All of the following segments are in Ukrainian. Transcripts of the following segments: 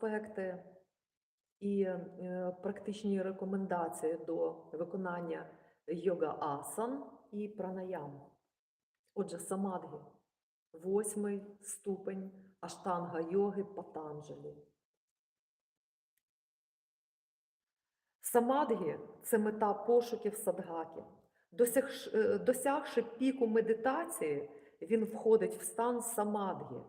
аспекти і е, практичні рекомендації до виконання йога асан і пранаям. Отже, самадгі восьмий ступень аштанга йоги Патанджалі. Самадгі це мета пошуків садгаки. Е, Досягши піку медитації, він входить в стан самадгі.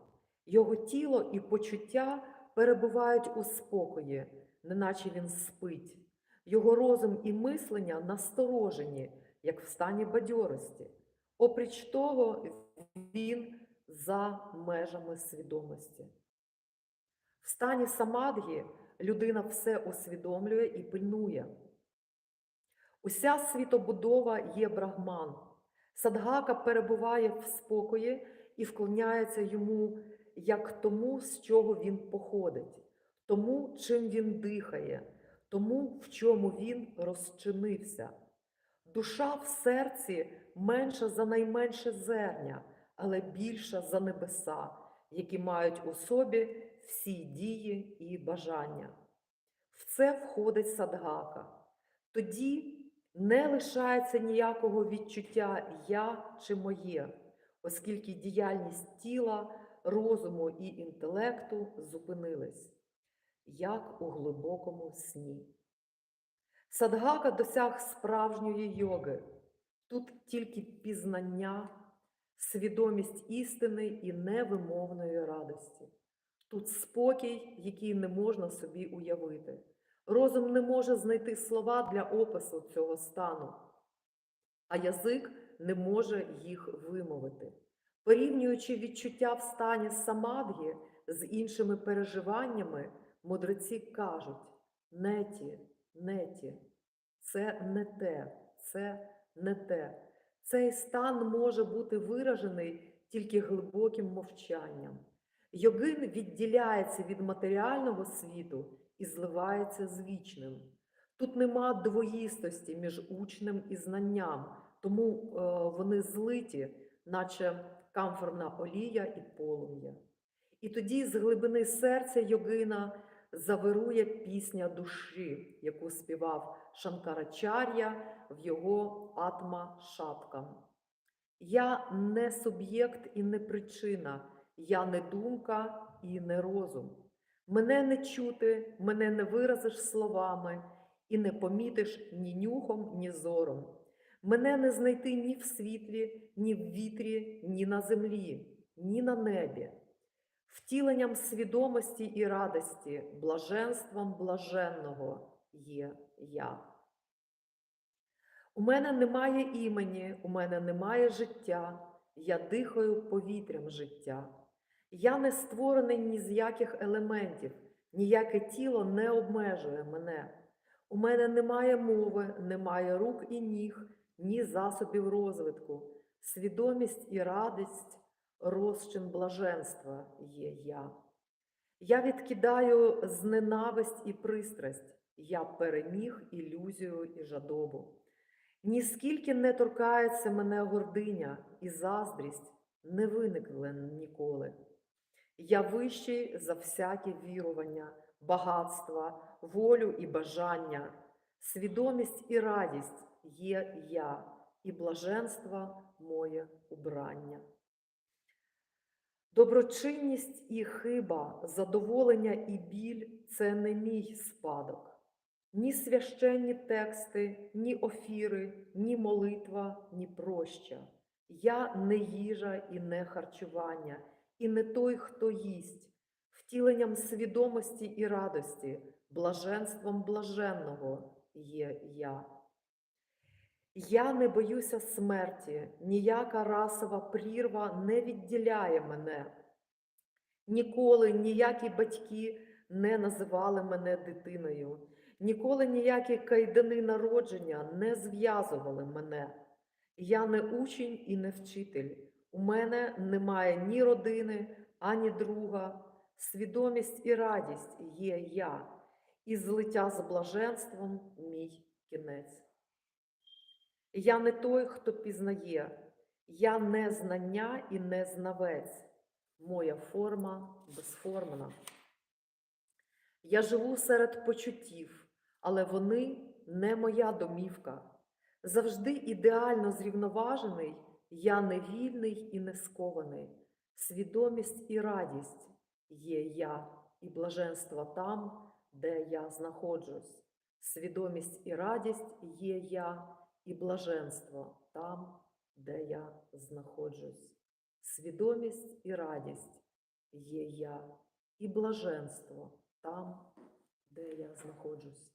Його тіло і почуття перебувають у спокої, неначе він спить. Його розум і мислення насторожені, як в стані бадьорості. Опріч того, він за межами свідомості. В стані самадгі людина все усвідомлює і пильнує. Уся світобудова є брахман. Садгака перебуває в спокої і вклоняється йому як тому, з чого він походить, тому, чим він дихає, тому, в чому він розчинився. Душа в серці менша за найменше зерня, але більша за небеса, які мають у собі всі дії і бажання. В це входить садгака. Тоді не лишається ніякого відчуття я чи моє, оскільки діяльність тіла, розуму і інтелекту зупинились, як у глибокому сні. Садгака досяг справжньої йоги. Тут тільки пізнання, свідомість істини і невимовної радості. Тут спокій, який не можна собі уявити. Розум не може знайти слова для опису цього стану, а язик не може їх вимовити. Порівнюючи відчуття в стані самадгі з іншими переживаннями, мудреці кажуть: неті, неті, це не те, це не те. Цей стан може бути виражений тільки глибоким мовчанням. Йогин відділяється від матеріального світу і зливається з вічним. Тут нема двоїстості між учнем і знанням, тому е, вони злиті, наче камфорна олія і полум'я. І тоді з глибини серця йогина завирує пісня душі, яку співав Шанкарачар'я в його Атма Шаткам. Я не суб'єкт і не причина, я не думка і не розум. Мене не чути, мене не виразиш словами, і не помітиш ні нюхом, ні зором. Мене не знайти ні в світлі, ні в вітрі, ні на землі, ні на небі. Втіленням свідомості і радості, блаженством блаженного є я. У мене немає імені, у мене немає життя, я дихаю повітрям життя. Я не створений ні з яких елементів, ніяке тіло не обмежує мене. У мене немає мови, немає рук і ніг, ні засобів розвитку. Свідомість і радість, розчин блаженства є я. Я відкидаю зненависть і пристрасть, я переміг ілюзію і жадобу. Ніскільки не торкається мене гординя і заздрість, не виникли ніколи. Я вищий за всяке вірування, багатства, волю і бажання, свідомість і радість є я, і блаженство моє убрання. Доброчинність і хиба, задоволення і біль це не мій спадок. Ні священні тексти, ні офіри, ні молитва, ні проща. Я не їжа і не харчування, і не той, хто їсть, втіленням свідомості і радості, блаженством блаженного є я. Я не боюся смерті, ніяка расова прірва не відділяє мене. Ніколи ніякі батьки не називали мене дитиною, ніколи ніякі кайдани народження не зв'язували мене. Я не учень і не вчитель. У мене немає ні родини, ані друга. Свідомість і радість є я, і злиття з блаженством мій кінець. Я не той, хто пізнає, я не знання і не знавець. Моя форма безформна. Я живу серед почуттів, але вони не моя домівка. Завжди ідеально зрівноважений, я не вільний і не скований. Свідомість і радість є я, і блаженство там, де я знаходжусь. Свідомість і радість є я, і блаженство там, де я знаходжусь. Свідомість і радість є я, і блаженство там, де я знаходжусь.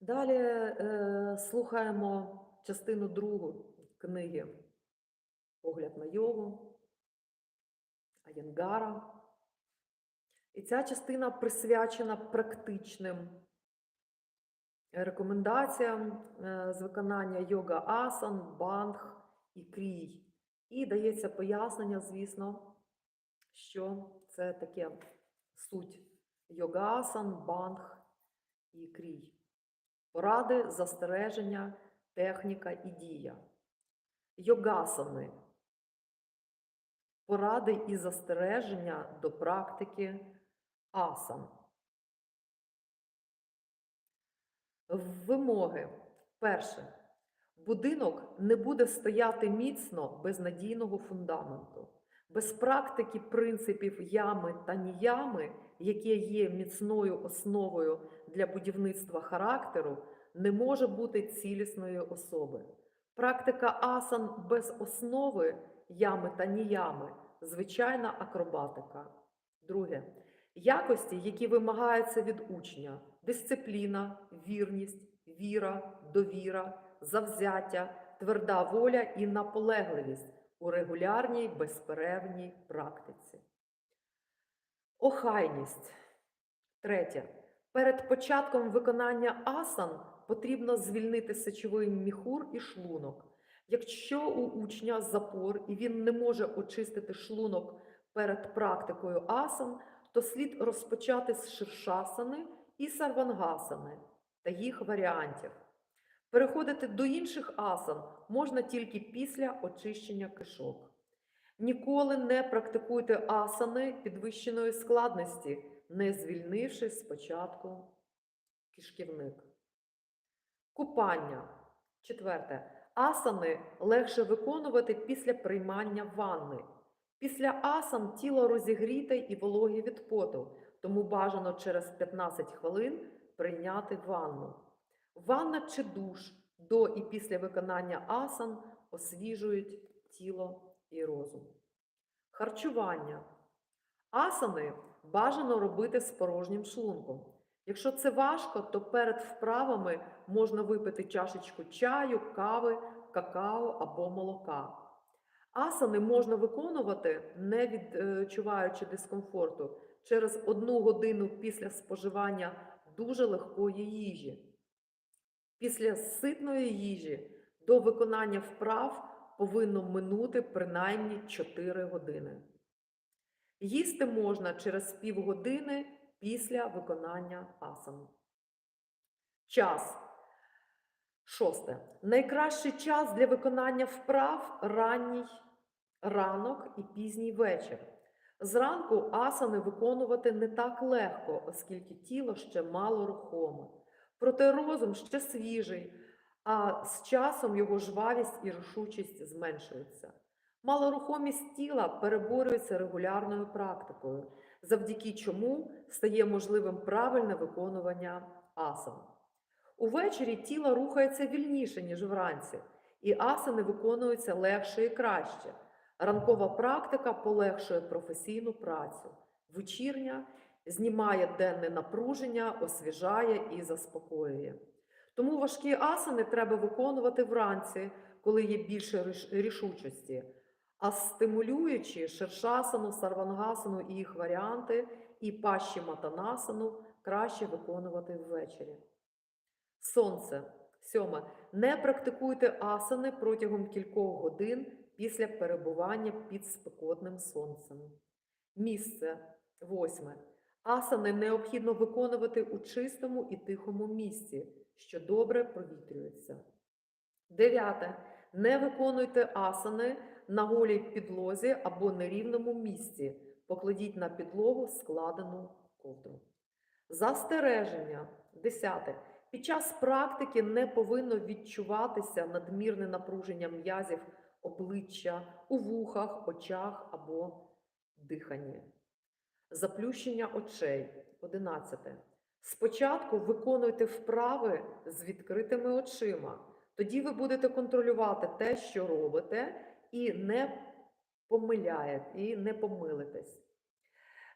Далі е, слухаємо частину другу книги Погляд на йогу Аєнгара. І ця частина присвячена практичним рекомендаціям е, з виконання йога асан, банг і крій. І дається пояснення, звісно, що це таке суть йога асан, банг і крій. Поради, застереження, техніка і дія. Йогасани. Поради і застереження до практики асан. Вимоги. Перше. Будинок не буде стояти міцно без надійного фундаменту, без практики принципів ями та ніями, які є міцною основою для будівництва характеру, не може бути цілісної особи. Практика асан без основи ями та ніями звичайна акробатика. Друге. Якості, які вимагаються від учня: дисципліна, вірність, віра, довіра, завзяття, тверда воля і наполегливість у регулярній безперервній практиці. Охайність. Третє. Перед початком виконання асан потрібно звільнити сечовий міхур і шлунок. Якщо у учня запор і він не може очистити шлунок перед практикою асан, то слід розпочати з ширшасани і сарвангасани та їх варіантів. Переходити до інших асан можна тільки після очищення кишок. Ніколи не практикуйте асани підвищеної складності, не звільнивши спочатку кишківник. Купання. Четверте. Асани легше виконувати після приймання ванни. Після асан тіло розігріте і вологе від поту, тому бажано через 15 хвилин прийняти ванну. Ванна чи душ до і після виконання асан освіжують тіло і розум. Харчування. Асани бажано робити з порожнім шлунком. Якщо це важко, то перед вправами можна випити чашечку чаю, кави, какао або молока. Асани можна виконувати, не відчуваючи дискомфорту, через одну годину після споживання дуже легкої їжі. Після ситної їжі до виконання вправ повинно минути принаймні 4 години. Їсти можна через півгодини після виконання асан. Час. Шосте. Найкращий час для виконання вправ ранній ранок і пізній вечір. Зранку асани виконувати не так легко, оскільки тіло ще мало рухоме. Проте розум ще свіжий, а з часом його жвавість і рішучість зменшуються. Малорухомість тіла переборюється регулярною практикою, завдяки чому стає можливим правильне виконування асан. Увечері тіло рухається вільніше, ніж вранці, і асани виконуються легше і краще. Ранкова практика полегшує професійну працю. Вечірня знімає денне напруження, освіжає і заспокоює. Тому важкі асани треба виконувати вранці, коли є більше рішучості. А стимулюючи шершасану, сарвангасану і їх варіанти, і пащі матанасану краще виконувати ввечері. Сонце. Сьоме. Не практикуйте асани протягом кількох годин після перебування під спекотним сонцем. Місце. Восьме. Асани необхідно виконувати у чистому і тихому місці, що добре провітрюється. Дев'яте. Не виконуйте асани на голій підлозі або нерівному місці. покладіть на підлогу складену ковдру. Застереження. Десяте. Під час практики не повинно відчуватися надмірне напруження м'язів обличчя у вухах, очах або диханні. Заплющення очей. Одинадцяте. Спочатку виконуйте вправи з відкритими очима. Тоді ви будете контролювати те, що робите, і не помиляєте, і не помилитесь.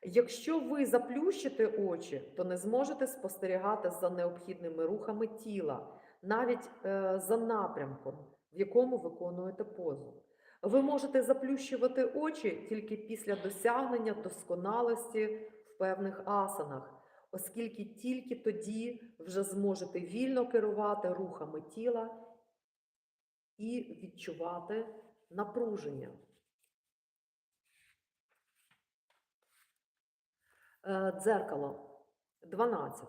Якщо ви заплющите очі, то не зможете спостерігати за необхідними рухами тіла, навіть е, за напрямком, в якому виконуєте позу. Ви можете заплющувати очі тільки після досягнення досконалості в певних асанах, оскільки тільки тоді вже зможете вільно керувати рухами тіла і відчувати напруження. Дзеркало. 12.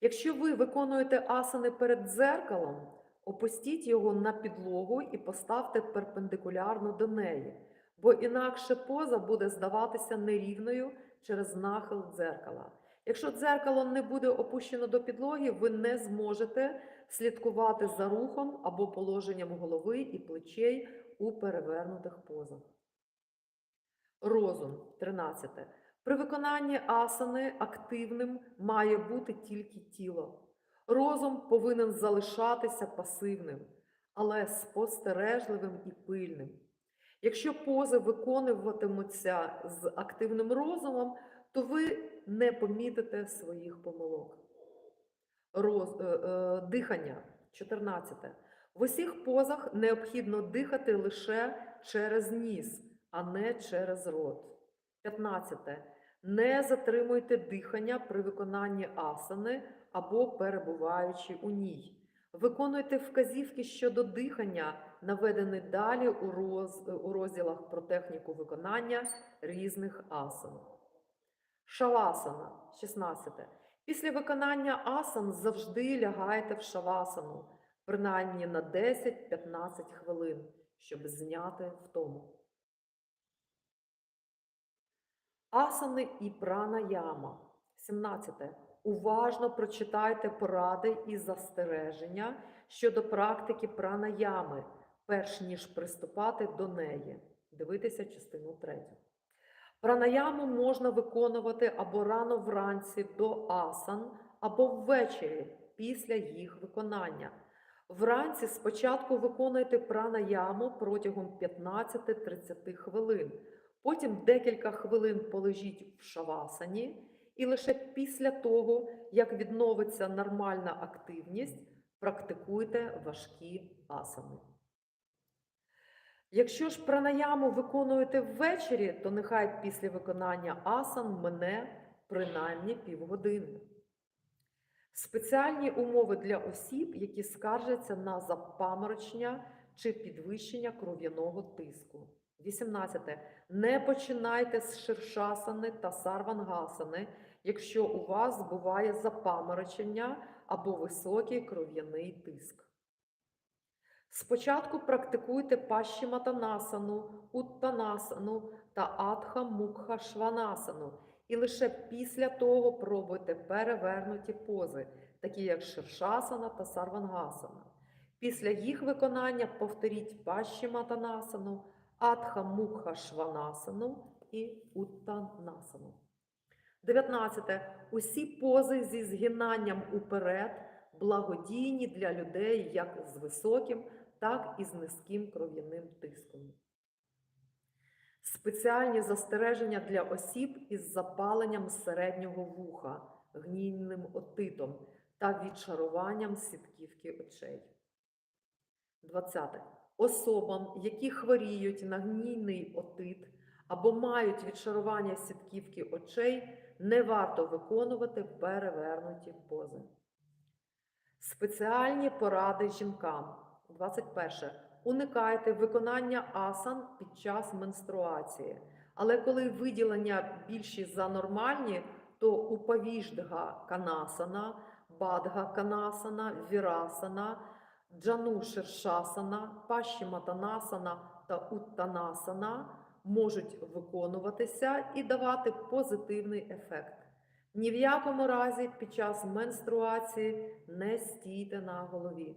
Якщо ви виконуєте асани перед дзеркалом, опустіть його на підлогу і поставте перпендикулярно до неї, бо інакше поза буде здаватися нерівною через нахил дзеркала. Якщо дзеркало не буде опущено до підлоги, ви не зможете слідкувати за рухом або положенням голови і плечей у перевернутих позах. Розум 13. При виконанні асани активним має бути тільки тіло. Розум повинен залишатися пасивним, але спостережливим і пильним. Якщо пози виконуватимуться з активним розумом, то ви не помітите своїх помилок. Роз, е, е, дихання 14. В усіх позах необхідно дихати лише через ніс, а не через рот. 15. Не затримуйте дихання при виконанні асани або перебуваючи у ній. Виконуйте вказівки щодо дихання, наведені далі у, роз, у розділах про техніку виконання різних асан. Шавасана 16. Після виконання асан завжди лягайте в шавасану, принаймні на 10-15 хвилин, щоб зняти втому. Асани і пранаяма. 17. Уважно прочитайте поради і застереження щодо практики пранаями, перш ніж приступати до неї. Дивитися частину 3. Пранаяму можна виконувати або рано вранці до асан, або ввечері після їх виконання. Вранці спочатку виконуйте пранаяму протягом 15-30 хвилин. Потім декілька хвилин полежіть в шавасані, і лише після того, як відновиться нормальна активність, практикуйте важкі асани. Якщо ж пранаяму виконуєте ввечері, то нехай після виконання асан мине принаймні півгодини. Спеціальні умови для осіб, які скаржаться на запаморочення чи підвищення кров'яного тиску. 18. Не починайте з ширшасани та сарвангасани, якщо у вас буває запаморочення або високий кров'яний тиск. Спочатку практикуйте пащіматанасану, уттанасану та атха мукха шванасану, і лише після того пробуйте перевернуті пози, такі як ширшасана та сарвангасана. Після їх виконання повторіть пащіматанасану, атха шванасану і уттанасану. 19. Усі пози зі згинанням уперед благодійні для людей як з високим, так і з низьким кров'яним тиском. Спеціальні застереження для осіб із запаленням середнього вуха, гнійним отитом та відшаруванням сітківки очей. 20. Особам, які хворіють на гнійний отит або мають відшарування сітківки очей, не варто виконувати перевернуті пози. Спеціальні поради жінкам. 21. Уникайте виконання асан під час менструації. Але коли виділення більші за нормальні, то упавіждга канасана, бадга канасана, вірасана, джану шершасана, пащіматанасана та уттанасана можуть виконуватися і давати позитивний ефект. Ні в якому разі під час менструації не стійте на голові.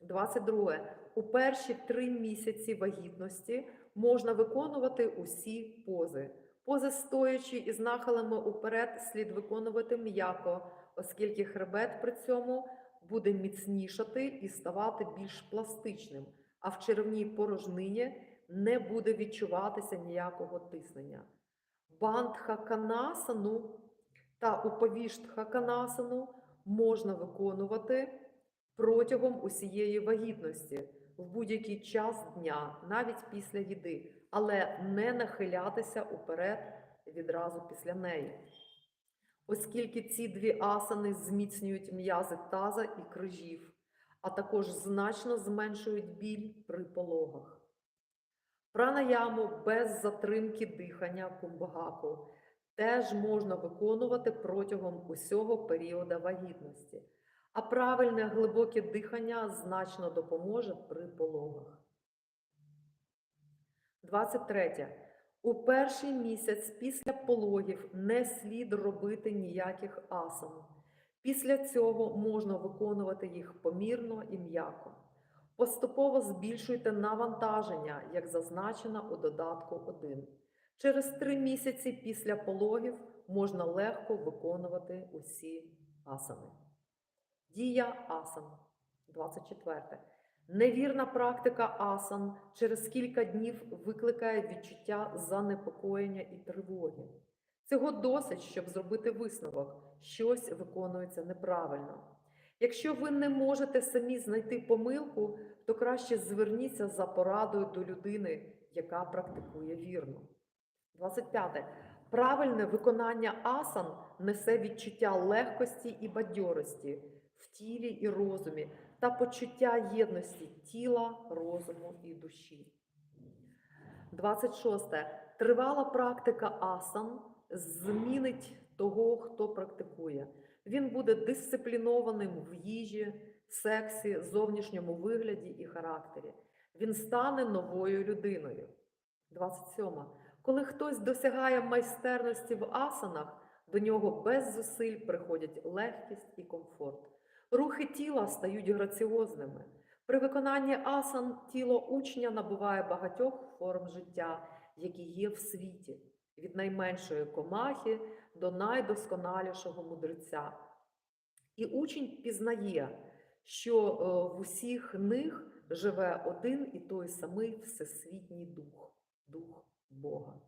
22. У перші три місяці вагітності можна виконувати усі пози. Пози стоячи і з нахилами уперед слід виконувати м'яко, оскільки хребет при цьому буде міцнішати і ставати більш пластичним, а в черевній порожнині не буде відчуватися ніякого тиснення. Бандхаканасану та уповіштхаканасану можна виконувати протягом усієї вагітності в будь-який час дня, навіть після їди, але не нахилятися уперед відразу після неї. Оскільки ці дві асани зміцнюють м'язи таза і крижів, а також значно зменшують біль при пологах. Пранаяму без затримки дихання кумбагаку теж можна виконувати протягом усього періоду вагітності, а правильне глибоке дихання значно допоможе при пологах. 23. У перший місяць після пологів не слід робити ніяких асан. Після цього можна виконувати їх помірно і м'яко. Поступово збільшуйте навантаження, як зазначено у додатку 1. Через 3 місяці після пологів можна легко виконувати усі асани. Дія асан. 24. Невірна практика асан через кілька днів викликає відчуття занепокоєння і тривоги. Цього досить, щоб зробити висновок, щось виконується неправильно. Якщо ви не можете самі знайти помилку, то краще зверніться за порадою до людини, яка практикує вірно. 25. Правильне виконання асан несе відчуття легкості і бадьорості в тілі і розумі та почуття єдності тіла, розуму і душі. 26. Тривала практика асан змінить того, хто практикує. Він буде дисциплінованим в їжі, сексі, зовнішньому вигляді і характері. Він стане новою людиною. 27. Коли хтось досягає майстерності в асанах, до нього без зусиль приходять легкість і комфорт. Рухи тіла стають граціозними. При виконанні асан тіло учня набуває багатьох форм життя, які є в світі, від найменшої комахи до найдосконалішого мудреця. І учень пізнає, що е, в усіх них живе один і той самий всесвітній дух, дух Бога.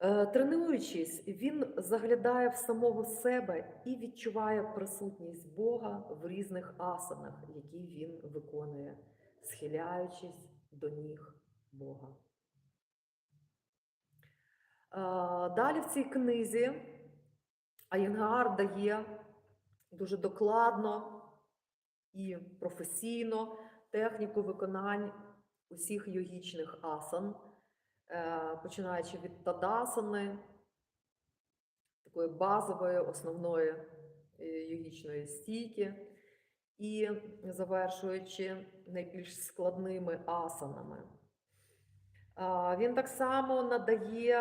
Е, Тренуючись, він заглядає в самого себе і відчуває присутність Бога в різних асанах, які він виконує, схиляючись до ніг Бога. Е, Далі в цій книзі Аєнгар дає дуже докладно і професійно техніку виконань усіх йогічних асан, починаючи від тадасани, такої базової, основної е, йогічної стійки, і завершуючи найбільш складними асанами. Він так само надає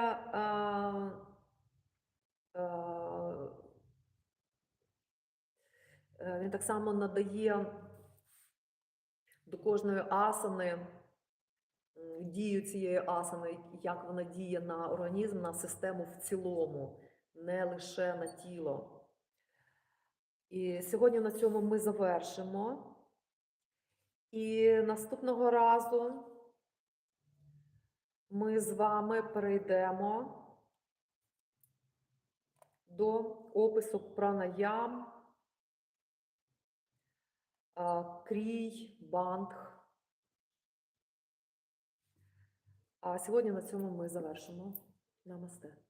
е, він так само надає до кожної асани дію цієї асани, як вона діє на організм, на систему в цілому, не лише на тіло. І сьогодні на цьому ми завершимо. І наступного разу ми з вами перейдемо до опису пранаям, крій, бандх. А сьогодні на цьому ми завершимо. Намасте.